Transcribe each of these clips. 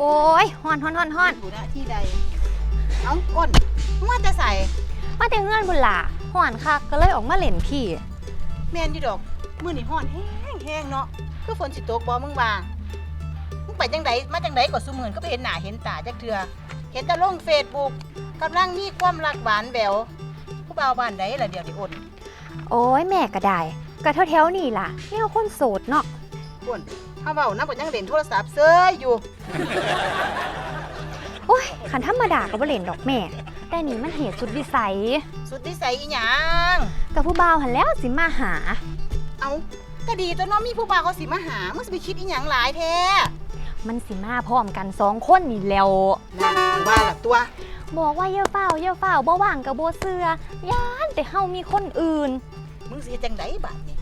ฮ้อนฮ้อนฮ้อนฮ้อนอยู่ณที่ใด เอ้าก้นมึงว่าจะใส่มาแต่เงื่อนบุญล่ะฮ้อนคักก็เลยออกมาเล่นพี่แมนอยู่ดอก มื้อนี้ฮ้อนแห้งแห้งเนาะ คือฝนสิตกบ่มึงว่ามึงไปจังไดมาจังไดก็ซุมื้อก็ไปเห็นหน้าเห็นตาจักเทื่อเห็นแต่ลงเฟซบุ๊กกำลังมีความรักหวานแหววผู้บ่าวบ้านใดล่ะเดี๋ยวนี้อ้นโอ้ยแม่ก็ได้ก็แถวๆนี่ล่ะแนวคนโสดเนาะ อ้นเฮาเว้านำก็ยังเล่นโทรศัพท์เซ้ยอยู่ โอ้ยขันธรรมดาก็บ่เล่นดอกแม่ แต่นี่มันเหตุสุดวิสัยสุดนิสัยอีหยังกับผู้บ่าวหันแล้วสิมาหา เอาก็ดีตัวเน้องมีผู้บ่าวเขาสิมาหามึงสิไปคิดอีหยังหลายแท้มันสิมาพร้อมกันสองคนนี่แล้วนะว่าล่ะตัว บอกว่าเย่าเฝ้าเย่าเฝ้าบ่ว่างกับบ่เสือย่านแต่เฮามีคนอื่น มึงสิเฮ็ดจังไดบัดนี้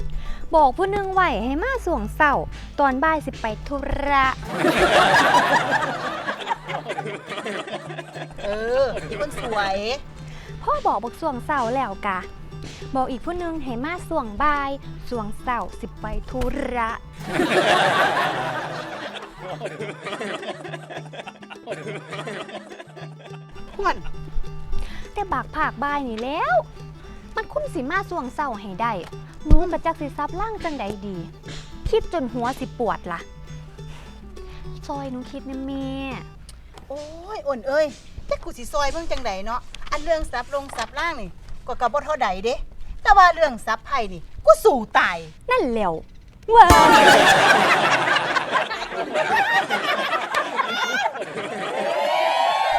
บอกผู้หนึงไว้ให้มาสวงเศร้า ตอนบ่ายสิไปธุระ เอออีคนสวย พ่อบอกบอกสวงเศร้าแล้วกะ บอกอีกผู้หนึงให้มาสวงบ่ายสวงเศร้าสิไปธุระพวนแต่บากผากบ่ายนี่แล้ว มันคุ้มสิมาสวงเศร้าให้ได้หนูกระจักสิซับล่างจังใดดี คิดจนหัวสิปวดล่ะ ซอยหนูคิดนะแม่ โอ้ยอ่อนเอ้ยแต่กูสิซอยเบิ่งจังไดเนาะอันเรื่องซับลงซับล่างนี่ก็กะบ่เท่าใดเด้แต่ว่าเรื่องซับไพ่นี่กูสู่ตายนั่นแหล้วว้าว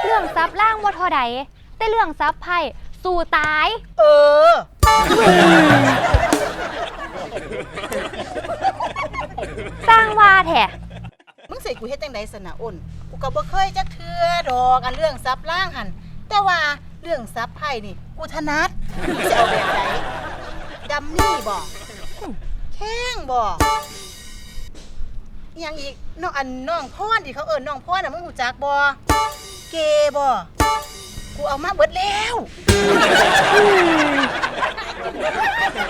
เรื่องซับล่างว่าเท่าใดแต่เรื่องซับไพ่ สู่ตาย เออ สร้างว่าแท้มึงใส่กูเฮ็ดจังไดสนะอ้น กูก็บ่เคยจักเทื่อดอกอันเรื่องซับล่างหัน แต่ว่าเรื่องซับไพ่นี่ กูถนัดมึงสิเอาแบบไหนดัมมี่บ่แข้งบ่อหยังอีกน้องอันน้องพ่อนที่เขาเอิ้นน้องพ่อนน่ะมึงรู้จักบ่เกบ่ กูเอามาเบิดแล้ว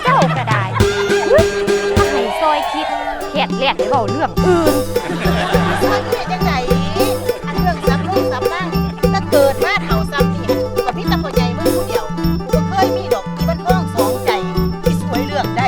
เจ้าก็ได้อ้าให้ซอยคิดแขกแหลกไห้เบาเรื่องอื่น สอนเฮ็ดจังไดอันเรื่องซับลูกซัล่างถ้าเกิดมาเฒ่าซับนี่นะพี่ต่พ่อใหญ่มึงผู้เดียวกูบ่เคยมีดกที่มันห้องสองใจที่สวยเลือกได้